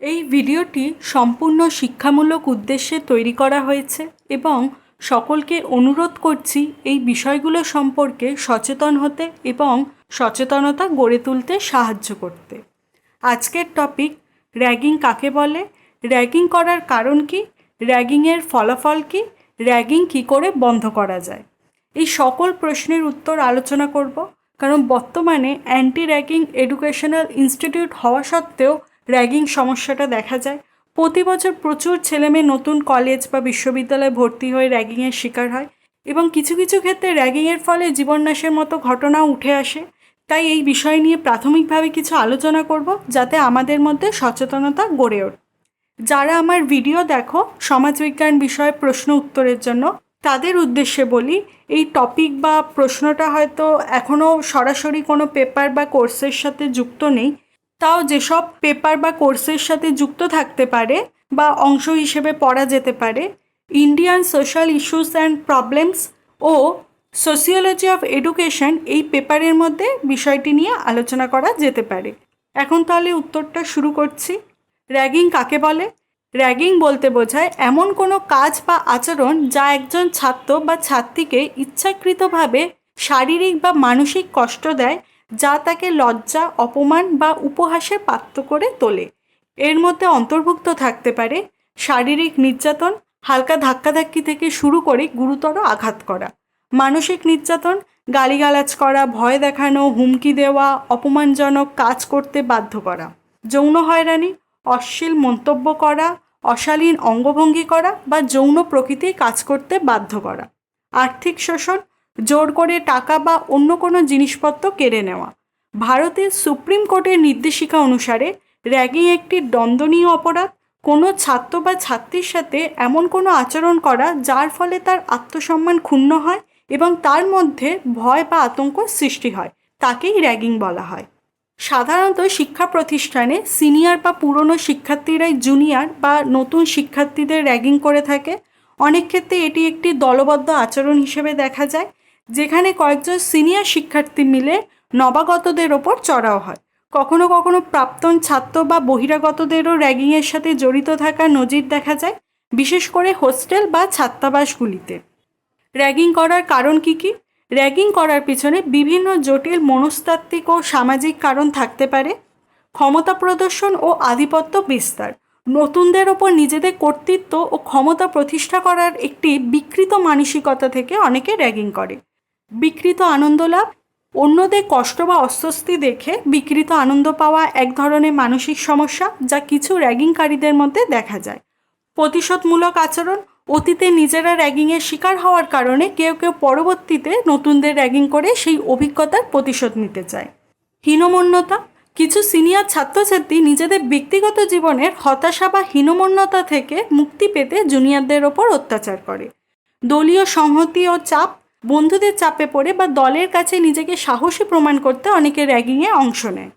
এই ভিডিওটি সম্পূর্ণ শিক্ষামূলক উদ্দেশ্যে তৈরি করা হয়েছে এবং সকলকে অনুরোধ করছি এই বিষয়গুলো সম্পর্কে সচেতন হতে এবং সচেতনতা গড়ে তুলতে সাহায্য করতে। আজকের টপিক, র্যাগিং কাকে বলে? র্যাগিং করার কারণ কি? র্যাগিংয়ের ফলাফল কি? র্যাগিং কী করে বন্ধ করা যায়? এই সকল প্রশ্নের উত্তর আলোচনা করব। কারণ বর্তমানে অ্যান্টি র্যাগিং এডুকেশনাল ইনস্টিটিউট হওয়া সত্ত্বেও র্যাগিং সমস্যাটা দেখা যায়। প্রতি বছর প্রচুর ছেলেমেয়ে নতুন কলেজ বা বিশ্ববিদ্যালয়ে ভর্তি হয়ে র্যাগিংয়ের শিকার হয় এবং কিছু কিছু ক্ষেত্রে র্যাগিংয়ের ফলে জীবননাশের মতো ঘটনাও উঠে আসে। তাই এই বিষয় নিয়ে প্রাথমিকভাবে কিছু আলোচনা করব যাতে আমাদের মধ্যে সচেতনতা গড়ে ওঠে। যারা আমার ভিডিও দেখো, সমাজবিজ্ঞান বিষয়ে প্রশ্ন উত্তরের জন্য, তাদের উদ্দেশ্যে বলি, এই টপিক বা প্রশ্নটা হয়তো এখনও সরাসরি কোনো পেপার বা কোর্সের সাথে যুক্ত নেই। তাও যেসব পেপার বা কোর্সের সাথে যুক্ত থাকতে পারে বা অংশ হিসেবে পড়া যেতে পারে Indian social issues and problems O sociology of education এই পেপারের মধ্যে বিষয়টি নিয়ে আলোচনা করা যেতে পারে। এখন তাহলে উত্তরটা শুরু করছি। র্যাগিং কাকে বলে? র্যাগিং বলতে বোঝায় এমন কোনো কাজ বা আচরণ যা একজন ছাত্র বা ছাত্রীকে ইচ্ছাকৃতভাবে শারীরিক বা মানসিক কষ্ট দেয় যা তাকে লজ্জা, অপমান বা উপহাসের পাত্র করে তোলে। এর মধ্যে অন্তর্ভুক্ত থাকতে পারে শারীরিক নির্যাতন, হালকা ধাক্কাধাক্কি থেকে শুরু করে গুরুতর আঘাত করা, মানসিক নির্যাতন, গালিগালাজ করা, ভয় দেখানো, হুমকি দেওয়া, অপমানজনক কাজ করতে বাধ্য করা, যৌন হয়রানি, অশ্লীল মন্তব্য করা, অশালীন অঙ্গভঙ্গি করা বা যৌন প্রকৃতির কাজ করতে বাধ্য করা, আর্থিক শোষণ জোর করে টাকা বা অন্য কোনো জিনিসপত্র কেড়ে নেওয়া। ভারতের সুপ্রিম কোর্টের নির্দেশিকা অনুসারে র্যাগিং একটি দণ্ডনীয় অপরাধ, কোনো ছাত্র বা ছাত্রীর সাথে এমন কোনো আচরণ করা যার ফলে তার আত্মসম্মান ক্ষুণ্ণ হয় এবং তার মধ্যে ভয় বা আতঙ্ক সৃষ্টি হয়, তাকেই র্যাগিং বলা হয়। সাধারণত শিক্ষা প্রতিষ্ঠানে সিনিয়র বা পুরনো শিক্ষার্থীরাই জুনিয়র বা নতুন শিক্ষার্থীদের র্যাগিং করে থাকে। অনেক ক্ষেত্রে এটি একটি দলবদ্ধ আচরণ হিসেবে দেখা যায় যেখানে কয়েকজন সিনিয়র শিক্ষার্থী মিলে নবাগতদের ওপর চড়াও হয়। কখনো কখনো প্রাক্তন ছাত্র বা বহিরাগতদেরও র্যাগিংয়ের সাথে জড়িত থাকা নজির দেখা যায়, বিশেষ করে হোস্টেল বা ছাত্রাবাসগুলিতে। র্যাগিং করার কারণ কি কি? র্যাগিং করার পিছনে বিভিন্ন জটিল মনস্তাত্ত্বিক ও সামাজিক কারণ থাকতে পারে। ক্ষমতা প্রদর্শন ও আধিপত্য বিস্তার। নতুনদের ওপর নিজেদের কর্তৃত্ব ও ক্ষমতা প্রতিষ্ঠা করার একটি বিকৃত মানসিকতা থেকে অনেকে র্যাগিং করে। বিকৃত আনন্দ লাভ? অন্যদের কষ্ট বা অস্বস্তি দেখে বিকৃত আনন্দ পাওয়া এক ধরনের মানসিক সমস্যা যা কিছু র্যাগিংকারীদের মধ্যে দেখা যায়। প্রতিশোধমূলক আচরণ, অতীতে নিজেরা র্যাগিংয়ের শিকার হওয়ার কারণে কেউ কেউ পরবর্তীতে নতুনদের র্যাগিং করে সেই অভিজ্ঞতার প্রতিশোধ নিতে চায়। হীনমন্যতা, কিছু সিনিয়র ছাত্রছাত্রী নিজেদের ব্যক্তিগত জীবনের হতাশা বা হীনমন্যতা থেকে মুক্তি পেতে জুনিয়রদের ওপর অত্যাচার করে। দলীয় সংহতি ও চাপ বন্ধুদের চাপে পড়ে বা দলের কাছে নিজেকে সাহসী প্রমাণ করতে অনেকে র্যাগিংয়ে অংশ নেয়।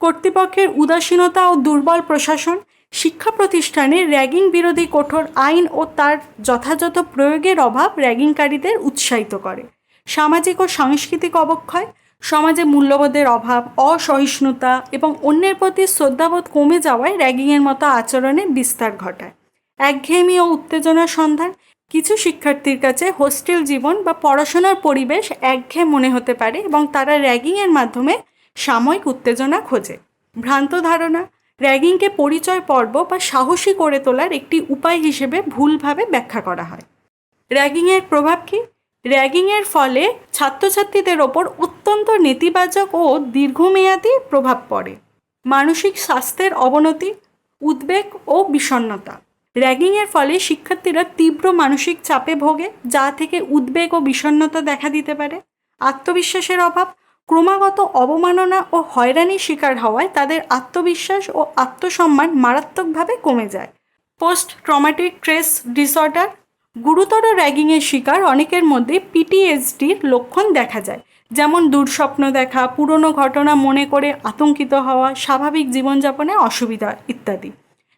কর্তৃপক্ষের উদাসীনতা ও দুর্বল প্রশাসন, শিক্ষা প্রতিষ্ঠানে র্যাগিং বিরোধী কঠোর আইন ও তার যথাযথ প্রয়োগের অভাব র্যাগিংকারীদের উৎসাহিত করে। সামাজিক ও সাংস্কৃতিক অবক্ষয়, সমাজে মূল্যবোধের অভাব, অসহিষ্ণুতা এবং অন্যের প্রতি শ্রদ্ধাবোধ কমে যাওয়ায় র্যাগিংয়ের মতো আচরণে বিস্তার ঘটায়। একঘেয়েমি ও উত্তেজনার সন্ধান কিছু শিক্ষার্থীর কাছে হোস্টেল জীবন বা পড়াশোনার পরিবেশ একঘেয়ে মনে হতে পারে এবং তারা র্যাগিংয়ের মাধ্যমে সাময়িক উত্তেজনা খোঁজে। ভ্রান্ত ধারণা, র্যাগিংকে পরিচয় পর্ব বা সাহসী করে তোলার একটি উপায় হিসেবে ভুলভাবে ব্যাখ্যা করা হয়। র্যাগিংয়ের প্রভাব কী? র্যাগিংয়ের ফলে ছাত্রছাত্রীদের ওপর অত্যন্ত নেতিবাচক ও দীর্ঘমেয়াদী প্রভাব পড়ে। মানসিক স্বাস্থ্যের অবনতি, উদ্বেগ ও বিষণ্ণতা। র্যাগিংয়ের ফলে শিক্ষার্থীরা তীব্র মানসিক চাপে ভোগে, যা থেকে উদ্বেগ ও বিষণ্ণতা দেখা দিতে পারে। আত্মবিশ্বাসের অভাব, ক্রমাগত অবমাননা ও হয়রানির শিকার হওয়ায় তাদের আত্মবিশ্বাস ও আত্মসম্মান মারাত্মকভাবে কমে যায়। পোস্ট ট্রমাটিক স্ট্রেস ডিসঅর্ডার, গুরুতর র্যাগিংয়ের শিকার অনেকের মধ্যে পিটিএসডির লক্ষণ দেখা যায়, যেমন দুঃস্বপ্ন দেখা, পুরনো ঘটনা মনে করে আতঙ্কিত হওয়া, স্বাভাবিক জীবনযাপনে অসুবিধা ইত্যাদি।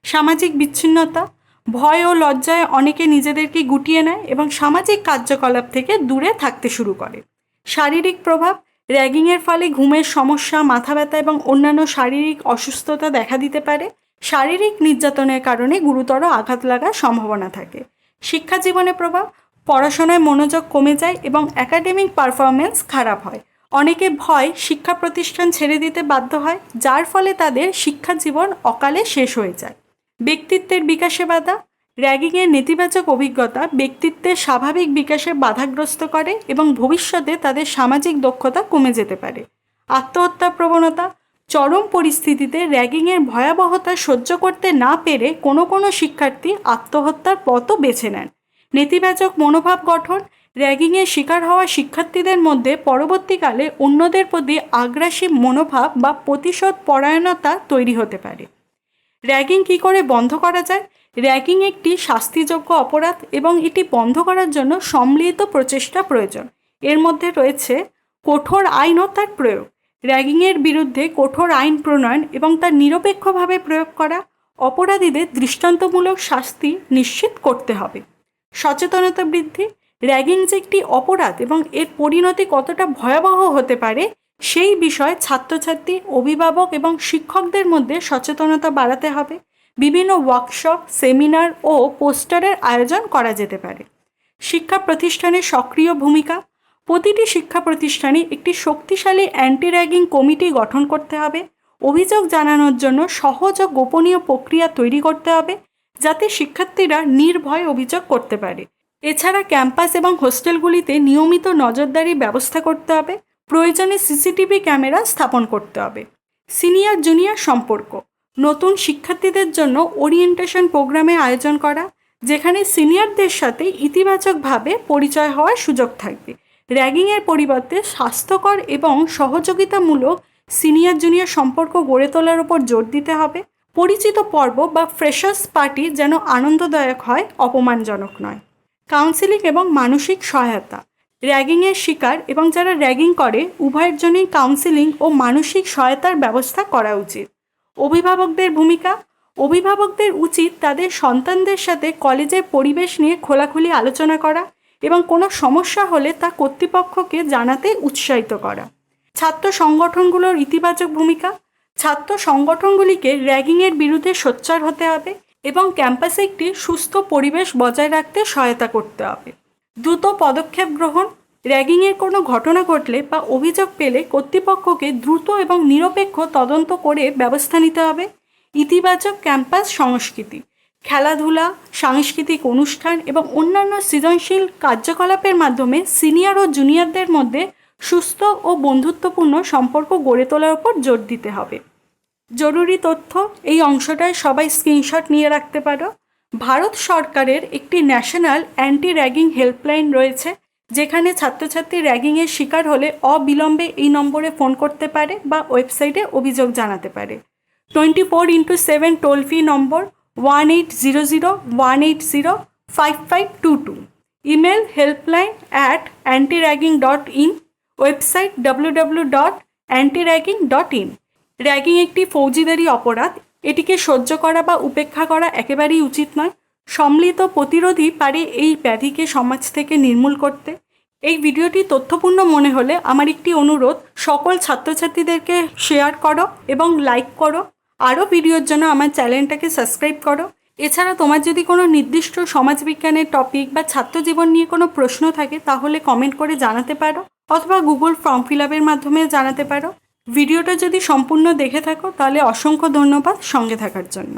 সামাজিক বিচ্ছিন্নতা ভয় ও লজ্জায় অনেকে নিজেদেরকে গুটিয়ে নেয় এবং সামাজিক কার্যকলাপ থেকে দূরে থাকতে শুরু করে। শারীরিক প্রভাব, র্যাগিংয়ের ফলে ঘুমের সমস্যা, মাথা ব্যথা এবং অন্যান্য শারীরিক অসুস্থতা দেখা দিতে পারে। শারীরিক নির্যাতনের কারণে গুরুতর আঘাত লাগার সম্ভাবনা থাকে। শিক্ষা জীবনে প্রভাব, পড়াশোনায় মনোযোগ কমে যায় এবং একাডেমিক পারফরমেন্স খারাপ হয়। অনেকে ভয়, শিক্ষা প্রতিষ্ঠান ছেড়ে দিতে বাধ্য হয়, যার ফলে তাদের শিক্ষা জীবন অকালে শেষ হয়ে যায়। ব্যক্তিত্বের বিকাশে বাধা, র্যাগিংয়ের নেতিবাচক অভিজ্ঞতা ব্যক্তিত্বের স্বাভাবিক বিকাশে বাধাগ্রস্ত করে এবং ভবিষ্যতে তাদের সামাজিক দক্ষতা কমে যেতে পারে। আত্মহত্যার প্রবণতা, চরম পরিস্থিতিতে র্যাগিংয়ের ভয়াবহতা সহ্য করতে না পেরে কোনো কোনো শিক্ষার্থী আত্মহত্যার পথও বেছে নেন। নেতিবাচক মনোভাব গঠন, র্যাগিংয়ের শিকার হওয়া শিক্ষার্থীদের মধ্যে পরবর্তীকালে অন্যদের প্রতি আগ্রাসী মনোভাব বা প্রতিশোধ পরায়ণতা তৈরি হতে পারে। র্যাগিং কী করে বন্ধ করা যায়? র্যাগিং একটি শাস্তিযোগ্য অপরাধ এবং এটি বন্ধ করার জন্য সম্মিলিত প্রচেষ্টা প্রয়োজন। এর মধ্যে রয়েছে কঠোর আইন ও তার প্রয়োগ। র্যাগিংয়ের বিরুদ্ধে কঠোর আইন প্রণয়ন এবং তার নিরপেক্ষভাবে প্রয়োগ করা অপরাধীদের দৃষ্টান্তমূলক শাস্তি নিশ্চিত করতে হবে। সচেতনতা বৃদ্ধি। র্যাগিং যে একটি অপরাধ এবং এর পরিণতি কতটা ভয়াবহ হতে পারে সেই বিষয়ে ছাত্রছাত্রী, অভিভাবক এবং শিক্ষকদের মধ্যে সচেতনতা বাড়াতে হবে। বিভিন্ন ওয়ার্কশপ সেমিনার ও পোস্টারের আয়োজন করা যেতে পারে। শিক্ষা প্রতিষ্ঠানের সক্রিয় ভূমিকা। প্রতিটি শিক্ষা প্রতিষ্ঠানে একটি শক্তিশালী অ্যান্টি র্যাগিং কমিটি গঠন করতে হবে। অভিযোগ জানানোর জন্য সহজ ও গোপনীয় প্রক্রিয়া তৈরি করতে হবে, যাতে শিক্ষার্থীরা নির্ভয় অভিযোগ করতে পারে। এছাড়া ক্যাম্পাস এবং হোস্টেলগুলিতে নিয়মিত নজরদারি ব্যবস্থা করতে হবে। প্রয়োজনে সিসিটিভি ক্যামেরা স্থাপন করতে হবে। সিনিয়র জুনিয়র সম্পর্ক। নতুন শিক্ষার্থীদের জন্য ওরিয়েন্টেশন প্রোগ্রামে আয়োজন করা, যেখানে সিনিয়রদের সাথে ইতিবাচকভাবে পরিচয় হওয়ার সুযোগ থাকবে। র্যাগিংয়ের পরিবর্তে স্বাস্থ্যকর এবং সহযোগিতামূলক সিনিয়র জুনিয়র সম্পর্ক গড়ে তোলার উপর জোর দিতে হবে। পরিচিত পর্ব বা ফ্রেশার্স পার্টি যেন আনন্দদায়ক হয়, অপমানজনক নয়। কাউন্সিলিং এবং মানসিক সহায়তা। র্যাগিংয়ের শিকার এবং যারা র্যাগিং করে, উভয়ের জন্যই কাউন্সিলিং ও মানসিক সহায়তার ব্যবস্থা করা উচিত। অভিভাবকদের ভূমিকা, অভিভাবকদের উচিত তাদের সন্তানদের সাথে কলেজের পরিবেশ নিয়ে খোলাখুলি আলোচনা করা এবং কোনো সমস্যা হলে তা কর্তৃপক্ষকে জানাতে উৎসাহিত করা। ছাত্র সংগঠনগুলোর ইতিবাচক ভূমিকা, ছাত্র সংগঠনগুলিকে র্যাগিংয়ের বিরুদ্ধে সোচ্চার হতে হবে এবং ক্যাম্পাসে একটি সুস্থ পরিবেশ বজায় রাখতে সহায়তা করতে হবে। দ্রুত পদক্ষেপ গ্রহণ র্যাগিংয়ের কোনো ঘটনা ঘটলে বা অভিযোগ পেলে কর্তৃপক্ষকে দ্রুত এবং নিরপেক্ষ তদন্ত করে ব্যবস্থা নিতে হবে। ইতিবাচক ক্যাম্পাস সংস্কৃতি, খেলাধুলা, সাংস্কৃতিক অনুষ্ঠান এবং অন্যান্য সৃজনশীল কার্যকলাপের মাধ্যমে সিনিয়র ও জুনিয়রদের মধ্যে সুস্থ ও বন্ধুত্বপূর্ণ সম্পর্ক গড়ে তোলার উপর জোর দিতে হবে। জরুরি তথ্য, এই অংশটায় সবাই স্ক্রিনশট নিয়ে রাখতে পারো। ভারত সরকারের একটি ন্যাশনাল অ্যান্টি র্যাগিং হেল্পলাইন রয়েছে, যেখানে ছাত্রছাত্রী র্যাগিংয়ের শিকার হলে অবিলম্বে এই নম্বরে ফোন করতে পারে বা ওয়েবসাইটে অভিযোগ জানাতে পারে। Twenty four into seven toll free number one eight zero zero one eight zero five five two two. Email helpline at anti ragging dot in. Website W W dot anti ragging dot in. Ragging একটি ফৌজিদারি অপরাধ এটিকে সহ্য করা বা উপেক্ষা করা একেবারেই উচিত নয়। সম্মিলিত প্রতিরোধী পারে এই ব্যাধিকে সমাজ থেকে নির্মূল করতে। এই ভিডিওটি তথ্যপূর্ণ মনে হলে আমার একটি অনুরোধ, সকল ছাত্রছাত্রীদেরকে শেয়ার করো এবং লাইক করো। আরও ভিডিওর জন্য আমার চ্যানেলটাকে সাবস্ক্রাইব করো। এছাড়া তোমার যদি কোনো নির্দিষ্ট সমাজবিজ্ঞানের টপিক বা ছাত্র জীবন নিয়ে কোনো প্রশ্ন থাকে, তাহলে কমেন্ট করে জানাতে পারো অথবা গুগল ফর্ম ফিল আপের মাধ্যমে জানাতে পারো। ভিডিওটা যদি সম্পূর্ণ দেখে থাকো তাহলে অসংখ্য ধন্যবাদ সঙ্গে থাকার জন্য।